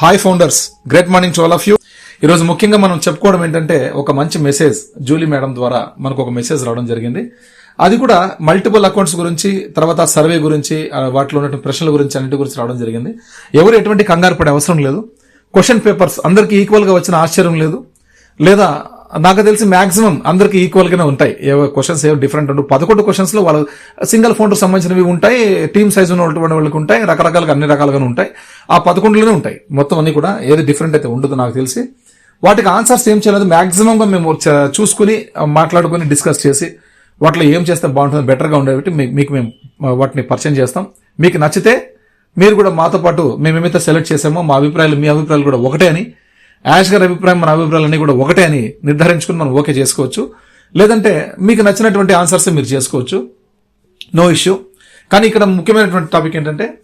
Hi founders great morning to all of you ఈరోజు ముఖ్యంగా మనం చెప్పుకోవడం ఏంటంటే ఒక మంచి మెసేజ్ జూలీ మేడం ద్వారా మనకు ఒక మెసేజ్ రావడం జరిగింది. అది కూడా మల్టిపుల్ అకౌంట్స్ గురించి తర్వాత సర్వే గురించి వాటిలో ఉన్నటువంటి ప్రశ్నల గురించి అన్నిటి గురించి రావడం జరిగింది. ఎవరు ఎటువంటి కంగారు పడే అవసరం లేదు. క్వశ్చన్ పేపర్స్ అందరికీ ఈక్వల్గా వచ్చిన ఆశ్చర్యం లేదు. లేదా నాకు తెలిసి మాక్సిమం అందరికి ఈక్వల్ గానే ఉంటాయి. ఏవో క్వశ్చన్స్ ఏవో డిఫరెంట్ ఉండవు. పదకొండు క్వశ్చన్స్లో వాళ్ళు సింగిల్ ఫోన్ సంబంధించినవి ఉంటాయి టీమ్ సైజ్ ఉన్నటువంటి వాళ్ళకి ఉంటాయి రకరకాలుగా అన్ని రకాలుగానే ఉంటాయి. ఆ పదకొండులోనే ఉంటాయి. మొత్తం అన్ని కూడా ఏది డిఫరెంట్ అయితే ఉండదు నాకు తెలిసి. వాటికి ఆన్సర్స్ ఏం చేయలేదు మాక్సిమం గా మేము చూసుకుని మాట్లాడుకుని డిస్కస్ చేసి వాటిలో ఏం చేస్తే బాగుంటుంది బెటర్గా ఉండేవి మీకు మేము వాటిని పరిచయం చేస్తాం. మీకు నచ్చితే మీరు కూడా మాతో పాటు మేము సెలెక్ట్ చేసామో మా అభిప్రాయాలు మీ అభిప్రాయాలు కూడా ఒకటే అని యాష్ గారి అభిప్రాయం మన అభిప్రాయాలన్నీ కూడా ఒకటే అని నిర్ధారించుకుని మనం ఓకే చేసుకోవచ్చు. లేదంటే మీకు నచ్చినటువంటి ఆన్సర్స్ మీరు చేసుకోవచ్చు. No issue. కానీ ఇక్కడ ముఖ్యమైనటువంటి టాపిక్ ఏంటంటే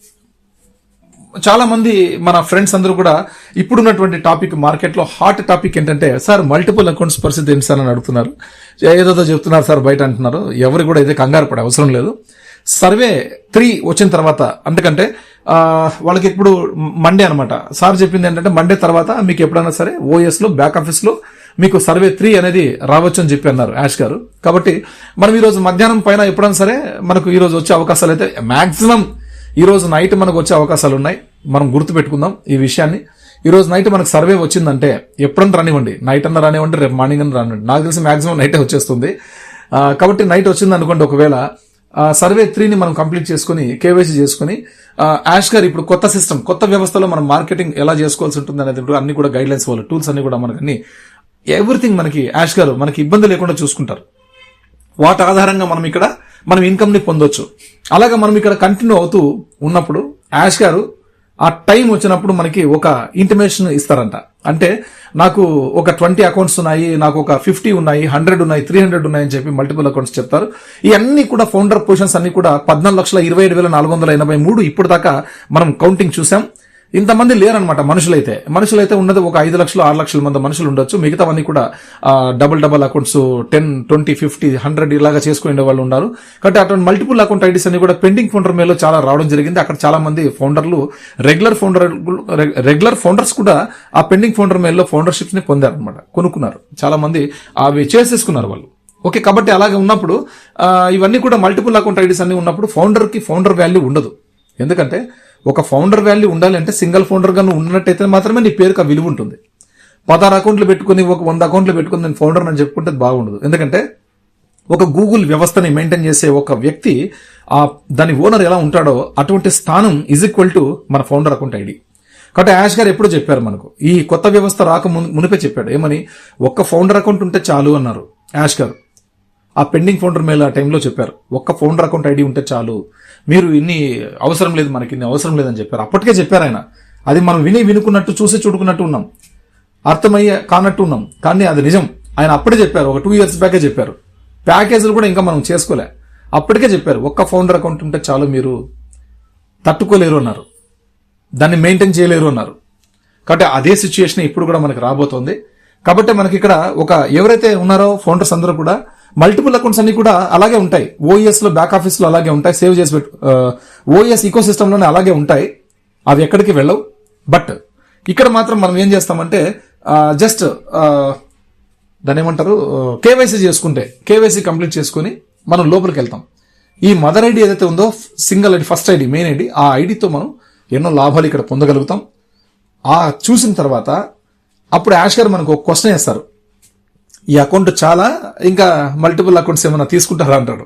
చాలా మంది మన ఫ్రెండ్స్ అందరూ కూడా ఇప్పుడున్నటువంటి టాపిక్ మార్కెట్లో హాట్ టాపిక్ ఏంటంటే సార్ మల్టిపుల్ అకౌంట్స్ పరిస్థితి ఏంటి సార్? అని అడుగుతున్నారు. ఏదో చెప్తున్నారు సార్ బయట అంటున్నారు. ఎవరు కూడా ఇదే కంగారు పడే అవసరం లేదు. సర్వే త్రీ వచ్చిన తర్వాత అందుకంటే వాళ్ళకి ఇప్పుడు మండే అనమాట సార్ చెప్పింది ఏంటంటే మండే తర్వాత మీకు ఎప్పుడైనా సరే ఓఎస్లో బ్యాక్ ఆఫీస్లో మీకు సర్వే త్రీ అనేది రావచ్చు అని చెప్పి అన్నారు యాష్ గారు. కాబట్టి మనం ఈరోజు మధ్యాహ్నం పైన ఎప్పుడైనా సరే మనకు ఈరోజు వచ్చే అవకాశాలు అయితే మాక్సిమం ఈరోజు నైట్ మనకు వచ్చే అవకాశాలు ఉన్నాయి. మనం గుర్తు పెట్టుకుందాం ఈ విషయాన్ని. ఈరోజు నైట్ మనకు సర్వే వచ్చిందంటే ఎప్పుడన్నా రానివ్వండి. నైట్ అన్న రానివ్వండి రేపు మార్నింగ్ అన్న రానివ్వండి. నాకు తెలిసి మాక్సిమం నైటే వచ్చేస్తుంది. కాబట్టి నైట్ వచ్చింది అనుకోండి ఒకవేళ సర్వే త్రీని మనం కంప్లీట్ చేసుకుని కేవైసీ చేసుకుని యాష్ గారు ఇప్పుడు కొత్త సిస్టమ్ కొత్త వ్యవస్థలో మనం మార్కెటింగ్ ఎలా చేసుకోవాల్సి ఉంటుంది అనేది కూడా అన్ని కూడా గైడ్ లైన్స్ వాళ్ళు టూల్స్ అన్ని కూడా మనకి అన్ని ఎవ్రీథింగ్ మనకి యాష్ గారు మనకి ఇబ్బంది లేకుండా చూసుకుంటారు. వాటి ఆధారంగా మనం ఇక్కడ మనం ఇన్కమ్ని పొందొచ్చు. అలాగే మనం ఇక్కడ కంటిన్యూ అవుతూ ఉన్నప్పుడు యాష్ గారు ఆ టైం వచ్చినప్పుడు మనకి ఒక ఇంటిమేషన్ ఇస్తారంట. అంటే నాకు ఒక ట్వంటీ అకౌంట్స్ ఉన్నాయి నాకు ఒక ఫిఫ్టీ ఉన్నాయి హండ్రెడ్ ఉన్నాయి త్రీ హండ్రెడ్ ఉన్నాయి అని చెప్పి మల్టిపుల్ అకౌంట్స్ చెప్తారు. ఇవన్నీ కూడా ఫౌండర్ పొజిషన్స్ అన్ని కూడా పద్నాలుగు లక్షల ఇరవై ఏడు వేల నాలుగు వందల ఎనభై మూడు ఇప్పుడు దాకా మనం కౌంటింగ్ చూసాం. ఇంతమంది లేరనమాట మనుషులైతే. మనుషులైతే ఉన్నది ఒక ఐదు లక్షలు ఆరు లక్షల మంది మనుషులు ఉండొచ్చు. మిగతావన్నీ కూడా double double accounts ten twenty fifty hundred ఇలాగా చేసుకునే వాళ్ళు ఉన్నారు. కాబట్టి అటువంటి మల్టిపుల్ అకౌంట్ ఐడీస్ అన్ని కూడా పెండింగ్ ఫౌండర్ మేలో చాలా రావడం జరిగింది. అక్కడ చాలా మంది ఫౌండర్లు రెగ్యులర్ ఫౌండర్ రెగ్యులర్ ఫౌండర్స్ కూడా ఆ పెండింగ్ ఫౌండర్ మేల్లో ఫౌండర్షిప్స్ని పొందారు అనమాట కొనుక్కున్నారు. చాలా మంది అవి చేసేసుకున్నారు వాళ్ళు. ఓకే కాబట్టి అలాగే ఉన్నప్పుడు ఇవన్నీ కూడా మల్టిపుల్ అకౌంట్ ఐడీస్ అన్ని ఉన్నప్పుడు ఫౌండర్కి ఫౌండర్ వాల్యూ ఉండదు. ఎందుకంటే ఒక ఫౌండర్ వాల్యూ ఉండాలంటే సింగిల్ ఫౌండర్గా నువ్వు ఉన్నట్టయితే మాత్రమే నీ పేరుకి ఆ విలువ ఉంటుంది. పదహారు అకౌంట్లు పెట్టుకుని ఒక వంద అకౌంట్లు పెట్టుకుని నేను ఫౌండర్ అని చెప్పుకుంటే బాగుండదు. ఎందుకంటే ఒక గూగుల్ వ్యవస్థని మెయింటైన్ చేసే ఒక వ్యక్తి ఆ దాని ఓనర్ ఎలా ఉంటాడో అటువంటి స్థానం ఈజ్ ఈక్వల్ టు మన ఫౌండర్ అకౌంట్ ఐడి. కాబట్టి యాష్ గారు ఎప్పుడో చెప్పారు మనకు. ఈ కొత్త వ్యవస్థ రాక మునిపే చెప్పాడు. ఏమని? ఒక్క ఫౌండర్ అకౌంట్ ఉంటే చాలు అన్నారు యాష్ గారు. ఆ పెండింగ్ ఫౌండర్ మేల ఆ టైంలో చెప్పారు. ఒక్క ఫౌండర్ అకౌంట్ ఐడి ఉంటే చాలు. మీరు ఇన్ని అవసరం లేదు మనకి ఇన్ని అవసరం లేదని చెప్పారు. అప్పటికే చెప్పారు ఆయన. అది మనం విని వినుకున్నట్టు చూసి చూడుకున్నట్టు ఉన్నాం. అర్థమయ్యే కానట్టు ఉన్నాం. కానీ అది నిజం. ఆయన అప్పుడే చెప్పారు. ఒక టూ ఇయర్స్ బ్యాకే చెప్పారు. ప్యాకేజీలు కూడా ఇంకా మనం చేసుకోలే. అప్పటికే చెప్పారు. ఒక్క ఫౌండర్ అకౌంట్ ఉంటే చాలు మీరు తట్టుకోలేరు అన్నారు. దాన్ని మెయింటైన్ చేయలేరు అన్నారు. కాబట్టి అదే సిచ్యుయేషన్ ఇప్పుడు కూడా మనకి రాబోతోంది. కాబట్టి మనకి ఇక్కడ ఒక ఎవరైతే ఉన్నారో ఫౌండర్స్ అందరూ కూడా మల్టిపుల్ అకౌంట్స్ అన్ని కూడా అలాగే ఉంటాయి. ఓఎస్లో బ్యాక్ ఆఫీస్లో అలాగే ఉంటాయి. సేవ్ చేసి పెట్టు ఓఎస్ ఈకో సిస్టమ్లోనే అలాగే ఉంటాయి. అవి ఎక్కడికి వెళ్ళవు. బట్ ఇక్కడ మాత్రం మనం ఏం చేస్తామంటే జస్ట్ దాని ఏమంటారు? కేవైసీ చేసుకుంటే కేవైసీ కంప్లీట్ చేసుకుని మనం లోపలికి వెళ్తాం. ఈ మదర్ ఐడి ఏదైతే ఉందో single ID first ID main ID ఆ ఐడితో మనం ఎన్నో లాభాలు ఇక్కడ పొందగలుగుతాం. ఆ చూసిన తర్వాత అప్పుడు యాష్ గారు మనకు ఒక క్వశ్చన్ వేస్తారు ఈ అకౌంట్ చాలా ఇంకా మల్టిపుల్ అకౌంట్స్ ఏమైనా తీసుకుంటారా అంటాడు.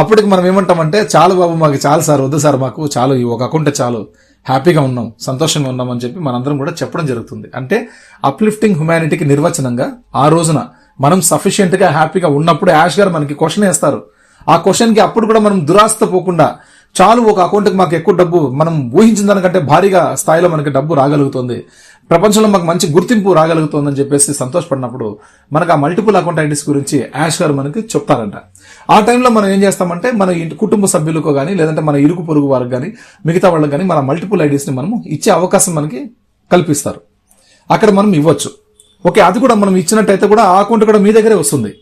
అప్పటికి మనం ఏమంటామంటే చాలు బాబు మాకు చాలు సార్ వద్దు సార్ మాకు చాలు ఈ ఒక అకౌంట్ చాలు హ్యాపీగా ఉన్నాం సంతోషంగా ఉన్నాం అని చెప్పి మనందరం కూడా చెప్పడం జరుగుతుంది. అంటే అప్లిఫ్టింగ్ హ్యుమానిటీకి నిర్వచనంగా ఆ రోజున మనం సఫిషియెంట్గా హ్యాపీగా ఉన్నప్పుడు యాష్ గారు మనకి క్వశ్చన్ వేస్తారు. ఆ క్వశ్చన్కి అప్పుడు కూడా మనం దురాస్త పోకుండా చాలు ఒక అకౌంట్కి మాకు ఎక్కువ డబ్బు మనం ఊహించిన దానికంటే భారీగా స్థాయిలో మనకి డబ్బు రాగలుగుతుంది ప్రపంచంలో మాకు మంచి గుర్తింపు రాగలుగుతుందని చెప్పేసి సంతోషపడినప్పుడు మనకు ఆ మల్టిపుల్ అకౌంట్ ఐడీస్ గురించి యాష్ గారు మనకి చెప్తారంట. ఆ టైంలో మనం ఏం చేస్తామంటే మన ఇంటి కుటుంబ సభ్యులకు కానీ లేదంటే మన ఇరుగు పొరుగు వారికి కానీ మిగతా వాళ్ళకి కానీ మన మల్టిపుల్ ఐడీస్ని మనం మనము ఇచ్చే అవకాశం మనకి కల్పిస్తారు. అక్కడ మనం ఇవ్వచ్చు. ఓకే అది కూడా మనం ఇచ్చినట్టయితే కూడా ఆ అకౌంట్ కూడా మీ దగ్గరే వస్తుంది.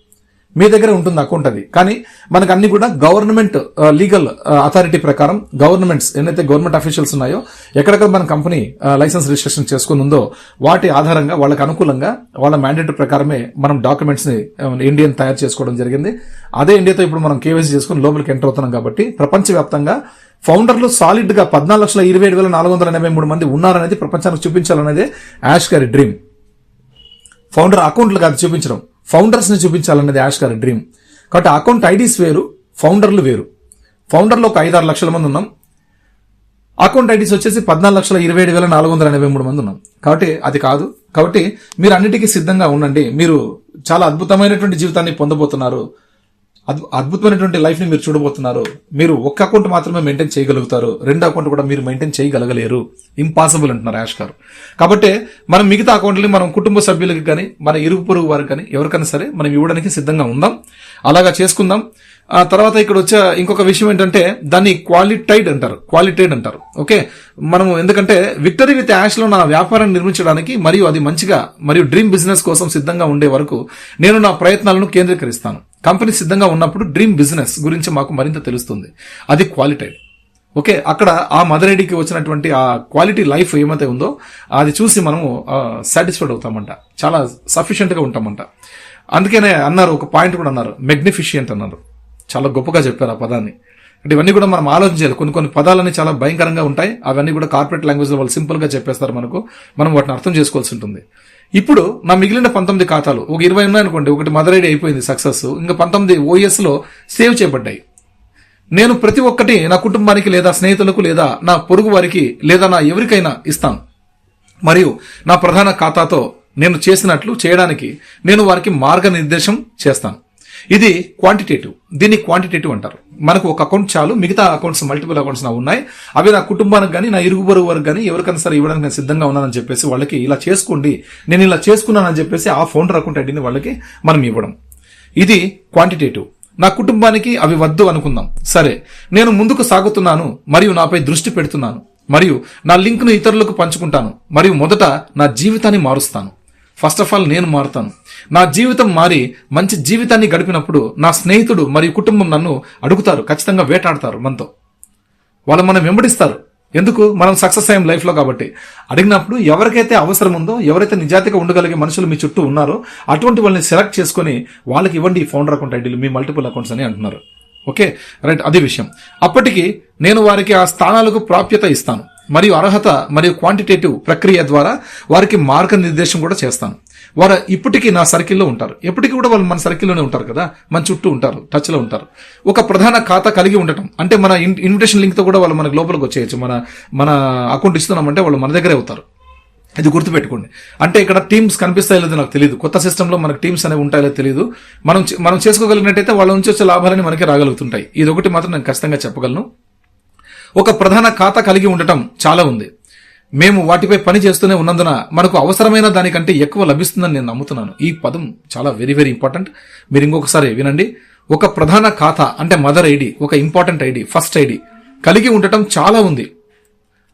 మీ దగ్గర ఉంటుంది అకౌంట్ అది. కానీ మనకు అన్ని కూడా గవర్నమెంట్ లీగల్ అథారిటీ ప్రకారం గవర్నమెంట్స్ ఏదైతే గవర్నమెంట్ అఫీషియల్స్ ఉన్నాయో ఎక్కడెక్కడ మన కంపెనీ లైసెన్స్ రిజిస్ట్రేషన్ చేసుకుని ఉందో వాటి ఆధారంగా వాళ్ళకి అనుకూలంగా వాళ్ళ మ్యాండేట్ ప్రకారమే మనం డాక్యుమెంట్స్ని ఇండియన్ తయారు చేసుకోవడం జరిగింది. అదే ఇండియాతో ఇప్పుడు మనం కేవైసీ చేసుకుని లోపలికి ఎంటర్ అవుతున్నాం కాబట్టి ప్రపంచవ్యాప్తంగా ఫౌండర్లు సాలిడ్గా పద్నాలుగు లక్షల ఇరవై ఏడు వేల నాలుగు వందల ఎనభై మూడు మంది ఉన్నారనేది ప్రపంచానికి చూపించాలనేది యాష్ గారి డ్రీమ్. ఫౌండర్ అకౌంట్లు కాదు చూపించడం. ఫౌండర్స్ని చూపించాలనేది యాష్ గారి డ్రీమ్. కాబట్టి అకౌంట్ ఐడీస్ వేరు ఫౌండర్లు వేరు. ఫౌండర్లో ఒక ఐదారు లక్షల మంది ఉన్నాం. అకౌంట్ ఐడీస్ వచ్చేసి పద్నాలుగు లక్షల ఇరవై ఏడు వేల నాలుగు వందల ఎనభై మూడు మంది ఉన్నాం. కాబట్టి అది కాదు. కాబట్టి మీరు అన్నిటికీ సిద్ధంగా ఉండండి. మీరు చాలా అద్భుతమైనటువంటి జీవితాన్ని పొందబోతున్నారు. అద్భుతమైనటువంటి లైఫ్ని మీరు చూడబోతున్నారు. మీరు ఒక్క అకౌంట్ మాత్రమే మెయింటైన్ చేయగలుగుతారు. రెండు అకౌంట్ కూడా మీరు మెయింటైన్ చేయగలగలేరు. ఇంపాసిబుల్ అంటున్నారు యాష్ గారు. కాబట్టి మనం మిగతా అకౌంట్ని మనం కుటుంబ సభ్యులకి కానీ మన ఇరుగు పొరుగు వారికి కానీ ఎవరికైనా సరే మనం ఇవ్వడానికి సిద్ధంగా ఉందాం. అలాగా చేసుకుందాం. ఆ తర్వాత ఇక్కడ వచ్చే ఇంకొక విషయం ఏంటంటే దాన్ని క్వాలిటైడ్ అంటారు. క్వాలిటైడ్ అంటారు. ఓకే? మనము ఎందుకంటే విక్టరీ విత్ యాష్లో నా వ్యాపారాన్ని నిర్మించడానికి మరియు అది మంచిగా మరియు డ్రీమ్ బిజినెస్ కోసం సిద్ధంగా ఉండే వరకు నేను నా ప్రయత్నాలను కేంద్రీకరిస్తాను. కంపెనీ సిద్ధంగా ఉన్నప్పుడు డ్రీమ్ బిజినెస్ గురించి మాకు మరింత తెలుస్తుంది. అది క్వాలిటైడ్ ఓకే అక్కడ ఆ మదర్ ఐడికి వచ్చినటువంటి ఆ క్వాలిటీ లైఫ్ ఏమైతే ఉందో అది చూసి మనము సాటిస్ఫైడ్ అవుతామంట. చాలా సఫిషియెంట్గా ఉంటామంట. అందుకనే అన్నారు ఒక పాయింట్ కూడా అన్నారు మెగ్నిఫిషియంట్ అన్నారు. చాలా గొప్పగా చెప్పారు ఆ పదాన్ని. అంటే ఇవన్నీ కూడా మనం ఆలోచించాలి కొన్ని కొన్ని పదాలన్నీ చాలా భయంకరంగా ఉంటాయి. అవన్నీ కూడా కార్పొరేట్ లాంగ్వేజ్లో వాళ్ళు సింపుల్గా చెప్పేస్తారు మనకు. మనం వాటిని అర్థం చేసుకోవాల్సి ఉంటుంది. ఇప్పుడు నా మిగిలిన పంతొమ్మిది ఖాతాలు ఒక ఇరవై ఉన్నాయనుకోండి ఒకటి మదర్ ఐడి అయిపోయింది సక్సెస్. ఇంకా పంతొమ్మిది ఓఎస్లో సేవ్ చేయబడ్డాయి. నేను ప్రతి ఒక్కటి నా కుటుంబానికి లేదా స్నేహితులకు లేదా నా పొరుగు వారికి లేదా నా ఎవరికైనా ఇస్తాను. మరియు నా ప్రధాన ఖాతాతో నేను చేసినట్లు చేయడానికి నేను వారికి మార్గనిర్దేశం చేస్తాను. ఇది క్వాంటిటేటివ్ దీన్ని క్వాంటిటేటివ్ అంటారు. మనకు ఒక అకౌంట్ చాలు మిగతా అకౌంట్స్ మల్టిపుల్ అకౌంట్స్ నా ఉన్నాయి. అవి నా కుటుంబానికి కానీ నా ఇరుగు పొరుగు వారికి కానీ ఎవరికైనా సరే ఇవ్వడానికి నేను సిద్ధంగా ఉన్నానని చెప్పేసి వాళ్ళకి ఇలా చేసుకోండి. నేను ఇలా చేసుకున్నానని చెప్పేసి ఆ ఫౌండర్ అకౌంట్ ఐడిని వాళ్ళకి మనం ఇవ్వడం. ఇది క్వాంటిటేటివ్ నా కుటుంబానికి అవి వద్దు అనుకుందాం. సరే నేను ముందుకు సాగుతున్నాను మరియు నాపై దృష్టి పెడుతున్నాను మరియు నా లింక్ను ఇతరులకు పంచుకుంటాను మరియు మొదట నా జీవితాన్ని మారుస్తాను. ఫస్ట్ ఆఫ్ ఆల్ నేను మారుతాను. నా జీవితం మారి మంచి జీవితాన్ని గడిపినప్పుడు నా స్నేహితుడు మరియు కుటుంబం నన్ను అడుగుతారు ఖచ్చితంగా వేటాడతారు మనతో. వాళ్ళు మనం వెంబడిస్తారు. ఎందుకు? మనం సక్సెస్ అయ్యాం లైఫ్లో కాబట్టి. అడిగినప్పుడు ఎవరికైతే అవసరం ఉందో ఎవరైతే నిజాతిగా ఉండగలిగే మనుషులు మీ చుట్టూ ఉన్నారో అటువంటి వాళ్ళని సెలెక్ట్ చేసుకొని వాళ్ళకి ఇవ్వండి ఈ ఫౌండర్ అకౌంట్ ఐడీలు మీ మల్టిపుల్ అకౌంట్స్ అని అంటున్నారు. ఓకే? రైట్ అది విషయం. అప్పటికి నేను వారికి ఆ స్థానాలకు ప్రాప్యత ఇస్తాను మరియు అర్హత మరియు క్వాంటిటేటివ్ ప్రక్రియ ద్వారా వారికి మార్గనిర్దేశం కూడా చేస్తాను. వారు ఇప్పటికీ నా సర్కిల్లో ఉంటారు. ఎప్పటికీ కూడా వాళ్ళు మన సర్కిల్లోనే ఉంటారు కదా? మన చుట్టూ ఉంటారు టచ్లో ఉంటారు. ఒక ప్రధాన ఖాతా కలిగి ఉండటం. అంటే మన ఇన్- ఇన్విటేషన్ లింక్తో కూడా వాళ్ళు మనకి లోపలికి వచ్చేయచ్చు. మన మన అకౌంట్ ఇస్తున్నామంటే వాళ్ళు మన దగ్గరే అవుతారు. ఇది గుర్తుపెట్టుకోండి. అంటే ఇక్కడ టీమ్స్ కనిపిస్తాయో లేదో నాకు తెలియదు కొత్త సిస్టంలో మనకు టీమ్స్ అనేవి ఉంటాయో తెలియదు మనం మనం చేసుకోగలిగినట్టయితే వాళ్ళ నుంచి వచ్చే లాభాలని మనకి రాగలుగుతుంటాయి. ఇది ఒకటి మాత్రం నేను ఖచ్చితంగా చెప్పగలను. ఒక ప్రధాన ఖాతా కలిగి ఉండటం చాలా ఉంది. మేము వాటిపై పని చేస్తూనే ఉన్నందున మనకు అవసరమైన దానికంటే ఎక్కువ లభిస్తుందని నేను నమ్ముతున్నాను. ఈ పదం చాలా వెరీ వెరీ ఇంపార్టెంట్ మీరు ఇంకొకసారి వినండి. ఒక ప్రధాన ఖాతా అంటే మదర్ ఐడి ఒక ఇంపార్టెంట్ ఐడి ఫస్ట్ ఐడి కలిగి ఉండటం చాలా ఉంది.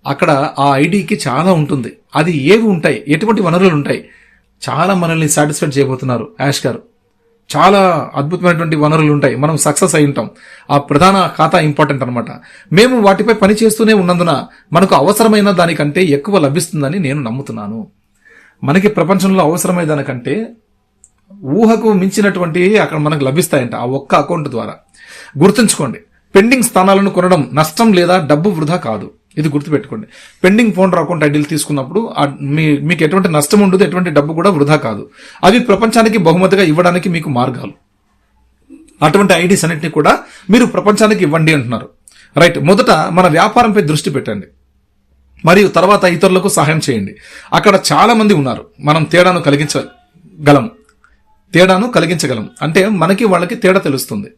అక్కడ ఆ ఐడికి చాలా ఉంటుంది. అది ఏవి ఉంటాయి? ఎటువంటి వనరులు ఉంటాయి? చాలా మనల్ని సాటిస్ఫైడ్ చేయబోతున్నారు యాష్ గారు. చాలా అద్భుతమైనటువంటి వనరులు ఉంటాయి. మనం సక్సెస్ అయి ఉంటాం. ఆ ప్రధాన ఖాతా ఇంపార్టెంట్ అన్నమాట. మేము వాటిపై పని చేస్తూనే ఉన్నందున మనకు అవసరమైన దానికంటే ఎక్కువ లభిస్తుందని నేను నమ్ముతున్నాను. మనకి ప్రపంచంలో అవసరమైన దానికంటే ఊహకు మించినటువంటి అక్కడ మనకు లభిస్తాయంట ఆ ఒక్క అకౌంట్ ద్వారా. గుర్తుంచుకోండి. పెండింగ్ స్థానాలను కొనడం నష్టం లేదా డబ్బు వృధా కాదు. ఇది గుర్తుపెట్టుకోండి. పెండింగ్ ఫోన్ అకౌంట్ ఐడీలు తీసుకున్నప్పుడు మీ- మీకు ఎటువంటి నష్టం ఉండదు ఎటువంటి డబ్బు కూడా వృధా కాదు. అవి ప్రపంచానికి బహుమతిగా ఇవ్వడానికి మీకు మార్గాలు. అటువంటి ఐడీస్ అన్నింటినీ కూడా మీరు ప్రపంచానికి ఇవ్వండి అంటున్నారు. రైట్ మొదట మన వ్యాపారంపై దృష్టి పెట్టండి. మరియు తర్వాత ఇతరులకు సహాయం చేయండి. అక్కడ చాలా మంది ఉన్నారు. మనం తేడాను కలిగించగలం తేడాను కలిగించగలం. అంటే మనకి వాళ్ళకి తేడా తెలుస్తుంది.